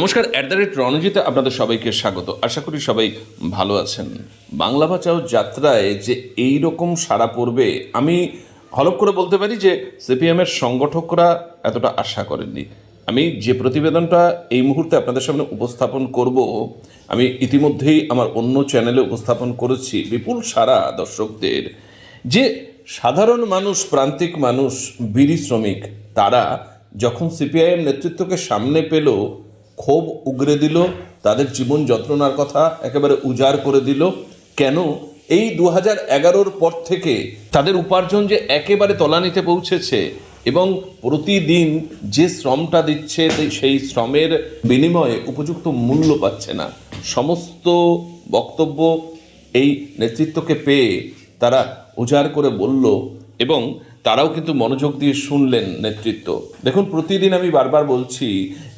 নমস্কার at the rate রণজিতে আপনাদের সবাইকে স্বাগত। আশা করি সবাই ভালো আছেন। বাংলা বাঁচাও যাত্রায় যে এই রকম সাড়া পড়বে, আমি হলপ করে বলতে পারি যে সিপিএমের সংগঠকরা এতটা আশা করেননি। আমি যে প্রতিবেদনটা এই মুহূর্তে আপনাদের সামনে উপস্থাপন করব, আমি ইতিমধ্যেই আমার অন্য চ্যানেলে উপস্থাপন করেছি বিপুল সারা দর্শকদের। যে সাধারণ মানুষ, প্রান্তিক মানুষ, বিড়ি শ্রমিক, তারা যখন সিপিআইএম নেতৃত্বকে সামনে পেল ক্ষোভ উগরে দিল, তাদের জীবন যন্ত্রণার কথা একেবারে উজাড় করে দিল। কেন? এই দু হাজার পর থেকে তাদের উপার্জন যে একেবারে তলানিতে পৌঁছেছে এবং প্রতিদিন যে শ্রমটা দিচ্ছে সেই শ্রমের বিনিময়ে উপযুক্ত মূল্য পাচ্ছে না। সমস্ত বক্তব্য এই নেতৃত্বকে পেয়ে তারা উজাড় করে বলল এবং তারাও কিন্তু মনোযোগ দিয়ে শুনলেন নেতৃত্ব। দেখুন, প্রতিদিন আমি বারবার বলছি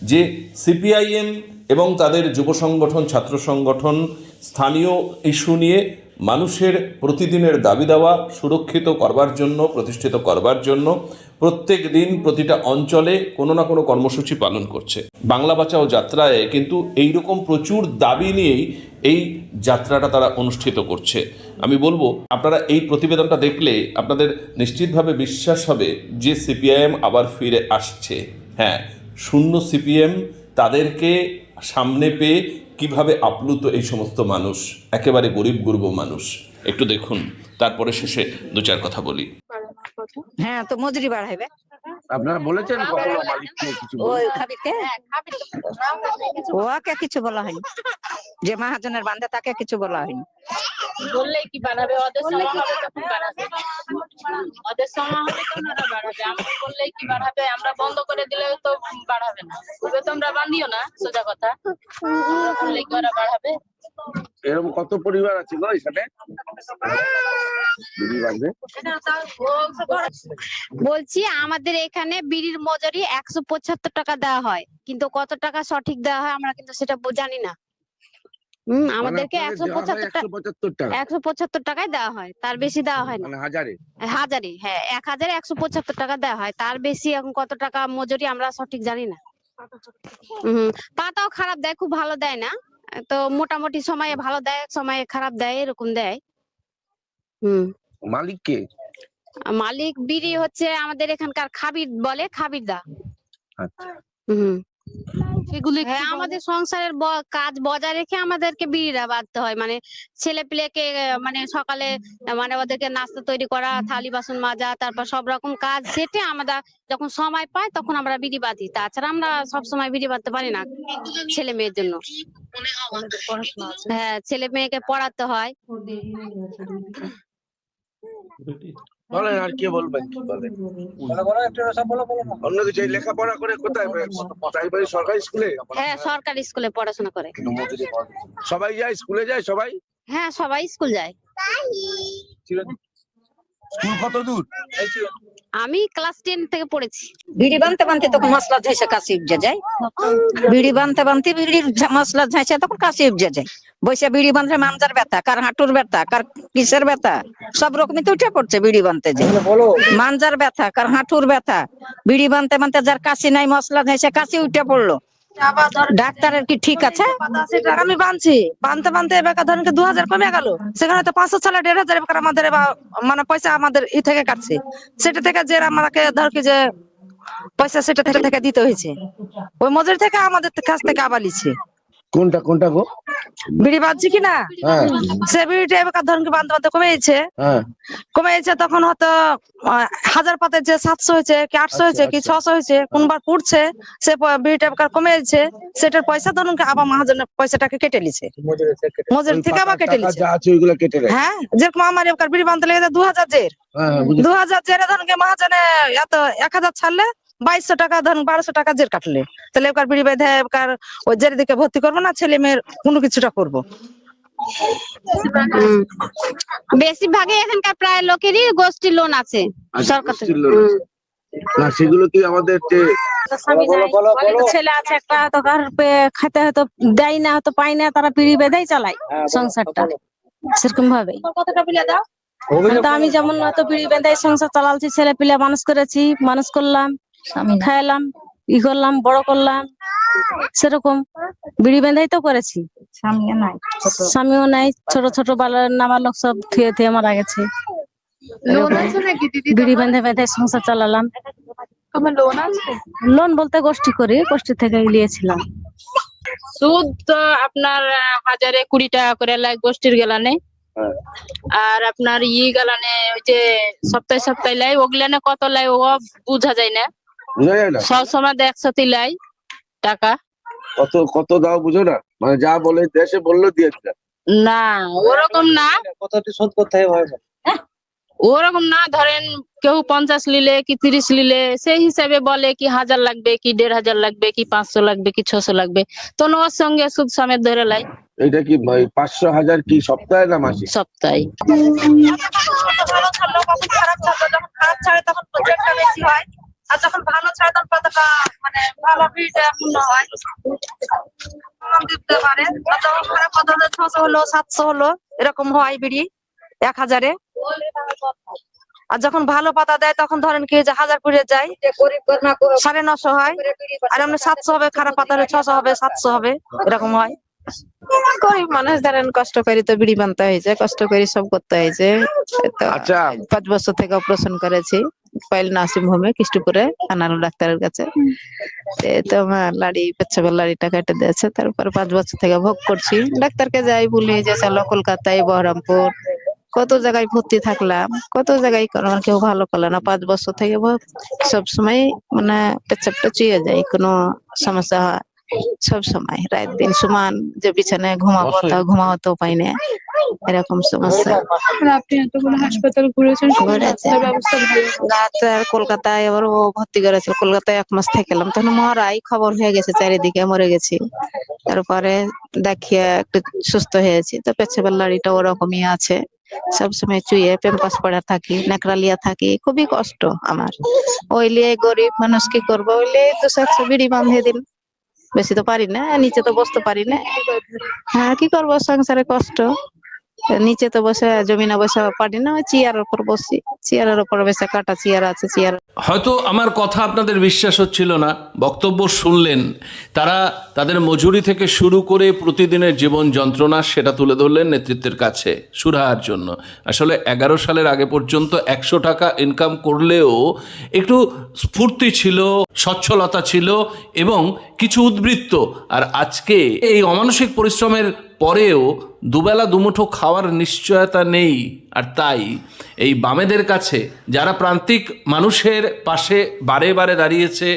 যে সিপিআইএম এবং তাদের যুব সংগঠন, ছাত্র সংগঠন, স্থানীয় ইস্যু নিয়ে মানুষের প্রতিদিনের দাবি দেওয়া সুরক্ষিত করবার জন্য, প্রতিষ্ঠিত করবার জন্য প্রত্যেক দিন প্রতিটা অঞ্চলে কোনো না কোনো কর্মসূচি পালন করছে। বাংলা বাঁচাও যাত্রায় কিন্তু এইরকম প্রচুর দাবি নিয়েই এই যাত্রাটা তারা অনুষ্ঠিত করছে। আমি বলব, আপনারা এই প্রতিবেদনটা দেখলে আপনাদের নিশ্চিতভাবে বিশ্বাস হবে যে সিপিআইএম আবার ফিরে আসছে। হ্যাঁ শূন্য সিপিএম তাদেরকে সামনে পেয়ে কীভাবে আপ্লুত এই সমস্ত মানুষ? একেবারে গরিব গুরব মানুষ। একটু দেখুন তারপরে শেষে দু চার কথা বলি। হ্যাঁ তো মজুরি বাড়াইবে। আপনারা বলেছেন কখনো মালিককে কিছু ওই খাবিরকে ওকে কিছু বলা হয়নি। যে মহাজনের বান্ধে তাকে কিছু বলা হয়নি। বললেই কি বাড়াবে ওদের ওদের সময় হবে তো ওনারা বাড়াবে। আমরা বললেই কি বাড়াবে? আমরা বন্ধ করে দিলে তো বাড়াবে না। তবে তোমরা না সোজা কথা। বললেই কি ওরা বাড়াবে? এরকম কত পরিবার আছে গো এখানে? বলছি আমাদের এখানে বিড়ির মজুরি একশো পঁচাত্তর টাকা দেওয়া হয়। কিন্তু কত টাকা সঠিক দেওয়া হয় আমরা কিন্তু সেটা জানি না। হম আমাদেরকে একশো পঁচাত্তর টাকা। একশো পঁচাত্তর টাকা? টাকায় দেওয়া হয় তার বেশি দেওয়া হয় না। মানে হাজারে? হাজারে হ্যাঁ এক হাজারে একশো পঁচাত্তর টাকা দেওয়া হয়। তার বেশি এখন কত টাকা মজুরি আমরা সঠিক জানি না। হম পাতাও খারাপ দেয় খুব ভালো দেয় না। তো মোটামুটি সময়ে ভালো দেয় সময়ে খারাপ দেয় এরকম দেয়। হম। মালিককে মালিক বিড়ি হচ্ছে আমাদের এখানকার খাবির বলে খাবির দা আচ্ছা। হুম। সেগুলো হ্যাঁ আমাদের সংসারের ব- কাজ বজায় রেখে আমাদেরকে বিড়িটা বাঁধতে হয়। মানে ছেলে পেলেকে মানে সকালে মানে ওদেরকে নাস্তা তৈরি করা থালি বাসন মাজা তারপর সব রকম কাজ সেটে আমরা যখন সময় পাই তখন আমরা বিড়ি বাঁধি। তাছাড়া আমরা সব সময় বিড়ি বাঁধতে পারি না ছেলে মেয়ের জন্য। হ্যাঁ ছেলে মেয়েকে পড়াতে হয়। বলেন আর কি বলবেন কি বলেন? অন্য কিছু লেখাপড়া করে কোথায় প্রাইমারি সরকারি স্কুলে? হ্যাঁ সরকারি স্কুলে পড়াশোনা করে। সবাই যায় স্কুলে যায় সবাই? হ্যাঁ সবাই স্কুল যায়। স্কুল কত দূর? আমি ক্লাস টেন থেকে পড়েছি। বিড়ি বানতে বানতে তখন মশলা ঝাইসে কাশি উপজে যায়। বিড়ি বানতে বানতে বিড়ির মশলা ঝাইসে তখন কাশি উপজে যায়। বসে বিড়ি বাঁধলে মানজার ব্যথা কার হাঁটুর ব্যথা কার কিসের ব্যথা সব রকমই তো উঠে পড়ছে বিড়ি বানতে যে। মানজার ব্যথা কার হাঁটুর ব্যথা বিড়ি বানতে বানতে যার কাশি নাই মশলা ঝাইসে কাশি উঠে পড়ল। ডাক্তারের কি ঠিক আছে? আমি বানছি। বানতে বানতে এবার ধরেন দু হাজার কমে গেল। সেখানে তো পাঁচশো সালে দেড় হাজার এবার আমাদের এবার মানে পয়সা আমাদের ই থেকে কাটছে। সেটা থেকে যে আমাকে ধর কি যে পয়সা সেটা থেকে থেকে দিতে হয়েছে। ওই মজুরি থেকে আমাদের কাছ থেকে আবার লিছে কোনটা কোনটা গো? বিড়ি বাঁধছি কি না? হ্যাঁ। সে বিড়িটা এবার ধরুন কি বাঁধতে বাঁধতে কমে যাচ্ছে হ্যাঁ। কমে যাচ্ছে তখন হয়তো হাজার পাতে যে সাতশো হয়েছে কি আটশো হয়েছে কি ছশো হয়েছে কোনবার পুড়ছে সে বিড়িটা এবার কমে যাচ্ছে সেটার পয়সা ধরুন আবার মহাজনের পয়সাটাকে কেটে লিছে মজুরি থেকে আবার কেটে নেয় হ্যাঁ যেরকম আমার এবার বিড়ি বাঁধতে লেগে দু হাজার জের। হ্যাঁ হ্যাঁ। দু হাজার জেরে ধরুন মহাজনে এত এক হাজার ছাড়লে বাইশশো টাকা ধরুন বারোশো টাকা জের কাটলে। তাহলে এবার বিড়ি বেঁধে এবার ওই জের দিকে ভর্তি করব না ছেলে মেয়ের কোনো কিছুটা করব। বেশিরভাগই এখানকার প্রায় লোকেরই গোষ্ঠী লোন আছে আচ্ছা, সরকার। না সেগুলো কি আমাদের যে ছেলে আছে একটা হয়তো কার পে- হয়তো দেয় না হয়তো পায় না তারা পিড়ি বেঁধেই চালায় সংসারটা। সেরকম ভাবে আমি যেমন হয়তো বেঁধে সংসার চালাচ্ছি ছেলে পিলে মানুষ করেছি মানুষ করলাম। খাইলাম ই করলাম বড় করলাম সেরকম বিড়ি বেঁধাই তো করেছি। স্বামীও নাই স্বামীও নাই ছোট ছোট বালার নামার লোক সব থুয়ে থুয়ে মারা গেছে। বিড়ি বেঁধে বেঁধে সংসার চালালাম। লোন বলতে গোষ্ঠী করি গোষ্ঠী থেকে নিয়েছিলাম সুদ তো আপনার হাজারে কুড়ি টাকা করে লাই গোষ্ঠীর গেলানে। আর আপনার ই গেলানে ওই যে সপ্তাহে সপ্তাহে লাই ওগুলানে কত লাই ও বুঝা যায় না। বুঝা যায় না? সব সময় একসাথে লাই টাকা। কত কত দাও বুঝো না? মানে যা বলে দেশে বলল দিয়ে দিলাম না ওরকম না। কতটি শোধ করতে হবে ওরকম না ধরেন কেউ পঞ্চাশ নিলে কি তিরিশ নিলে সেই হিসাবে বলে কি হাজার লাগবে কি দেড় হাজার লাগবে কি পাঁচশো লাগবে কি ছশো লাগবে। তো ওর সঙ্গে সুদ সমেত ধরে লাই। এটা কি পাঁচশো হাজার কি সপ্তাহে না মাসে সপ্তাহে। খারাপ খারাপ ছাড়ে তখন প্রজেক্টটা বেশি হয়। আর যখন ভালো ছাড়ে কতটা মানে ভালো ভিড়টা পূর্ণ হয়। দিতে পারে। আর যখন খারাপ কত ছশো হলো, সাতশো হলো, এরকম হয় বিড়ি এক হাজারে। আর যখন ভালো পাতা দেয় তখন ধরেন কি যে হাজার পুড়ে যায়, সাড়ে নশো হয়। আর এমনি সাতশো হবে, খারাপ পাতা হলে ছশো হবে, সাতশো হবে, এরকম হয়। গরিব মানুষ ধরেন কষ্ট করে তো বিড়ি বানতে হয়েছে কষ্ট করে সব করতে হয়েছে। আচ্ছা। পাঁচ বছর থেকে অপারেশন করেছি পাইল নার্সিং হোমে কৃষ্ণপুরে আনারুল ডাক্তারের কাছে। তো আমার লাড়ি পেচ্ছাবের লাড়িটা কেটে দিয়েছে তারপর পাঁচ বছর থেকে ভোগ করছি। ডাক্তারকে যাই বলি যে চলো কলকাতায় বহরমপুর কত জায়গায় ভর্তি থাকলাম কত জায়গায় করলাম কেউ ভালো করল না। পাঁচ বছর থেকে সব সময় মানে পেচ্ছাপটা চুয়ে যায় কোনো সমস্যা হয় সব সময় রাত দিন সমান যে বিছানায় ঘুমাবো তা ঘুমাবো তো উপায় নেই এরকম সমস্যা। আপনি এতগুলো হাসপাতাল ঘুরেছেন ডাক্তার কলকাতায় আবার ও ভর্তি করেছিল কলকাতায় এক মাস থেকেলাম তখন মরাই খবর হয়ে গেছে চারিদিকে মরে গেছি। তারপরে দেখিয়ে একটু সুস্থ হয়েছি তো পেছাবের লাড়িটা ওরকমই আছে। সবসময় চুয়ে পেম্পাস পড়া থাকি নেকড়ালিয়া থাকি খুবই কষ্ট আমার। ওই লিয়ে গরিব মানুষ কি করব ওই লিয়ে দুশো একশো বিড়ি বাঁধিয়ে দিন। বেশি তো পারি না নিচে তো বসতে পারি না। হ্যাঁ কি করব? সংসারে কষ্ট। নিচে তো বসে জমিনে বসে পারি না চেয়ারের উপর বসি। চেয়ারের উপর বসে কাটা চেয়ার আছে, চেয়ার। হয়তো আমার কথা আপনাদের বিশ্বাস হচ্ছিল না, বক্তব্য শুনলেন। তারা তাদের মজুরি থেকে শুরু করে প্রতিদিনের জীবন যন্ত্রণা সেটা তুলে ধরলেন নেতৃত্বের কাছে, সুরাহার জন্য। আসলে এগারো সালের আগে পর্যন্ত একশো টাকা ইনকাম করলেও একটু স্ফূর্তি ছিল, সচ্ছলতা ছিল এবং কিছু উদ্বৃত্ত। আর আজকে এই অমানসিক পরিশ্রমের পরেও দুবেলা দুমুঠো খাওয়ার নিশ্চয়তা নেই। আর তাই এই বামেদের কাছে যারা প্রান্তিক মানুষের পাশে বারে বারে দাঁড়িয়েছে,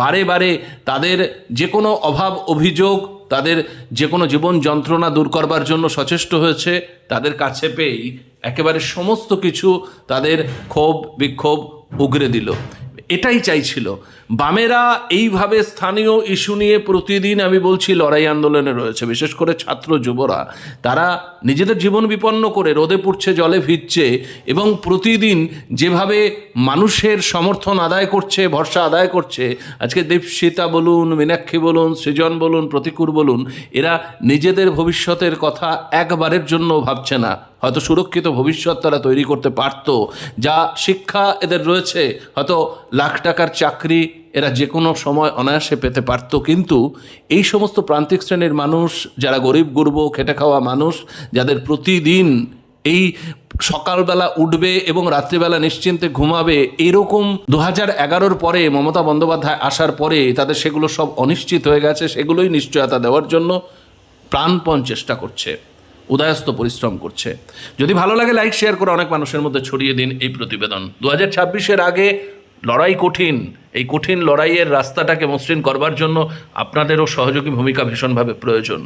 বারে বারে তাদের যে কোনো অভাব অভিযোগ, তাদের যে কোনো জীবন যন্ত্রণা দূর করবার জন্য সচেষ্ট হয়েছে, তাদের কাছে পেয়েই একেবারে সমস্ত কিছু তাদের ক্ষোভ বিক্ষোভ উগরে দিল। এটাই চাইছিল। বামেরা এইভাবে স্থানীয় ইস্যু নিয়ে প্রতিদিন আমি বলছি, লড়াই আন্দোলনে রয়েছে। বিশেষ করে ছাত্র যুবরা, তারা নিজেদের জীবন বিপন্ন করে রোদে পুড়ছে, জলে ভিজছে এবং প্রতিদিন যেভাবে মানুষের সমর্থন আদায় করছে, ভরসা আদায় করছে, আজকে দীপশিতা বলুন, মীনাক্ষী বলুন, সৃজন বলুন, প্রতিকূর বলুন, এরা নিজেদের ভবিষ্যতের কথা একবারের জন্য ভাবছে না। হয়তো সুরক্ষিত ভবিষ্যৎ তারা তৈরি করতে পারতো। যা শিক্ষা এদের রয়েছে, হয়তো লাখ টাকার চাকরি এরা যে কোনো সময় অনায়াসে পেতে পারতো। কিন্তু এই সমস্ত প্রান্তিক শ্রেণির মানুষ, যারা গরিব গুরব খেটে খাওয়া মানুষ, যাদের প্রতিদিন এই সকালবেলা উঠবে এবং রাত্রিবেলা নিশ্চিন্তে ঘুমাবে, এরকম দু হাজার এগারোর পরে মমতা বন্দ্যোপাধ্যায় আসার পরে তাদের সেগুলো সব অনিশ্চিত হয়ে গেছে, সেগুলোই নিশ্চয়তা দেওয়ার জন্য প্রাণপণ চেষ্টা করছে। উদয়স্ত পরিশ্রম করছে। যদি ভালো লাগে লাইক শেয়ার করে অনেক মানুষের মধ্যে ছড়িয়ে দিন এই প্রতিবেদন। দু হাজার ছাব্বিশের আগে লড়াই কঠিন। এই কঠিন লড়াইয়ের রাস্তাটাকে মসৃণ করবার জন্য আপনাদেরও সহযোগী ভূমিকা ভীষণভাবে প্রয়োজন।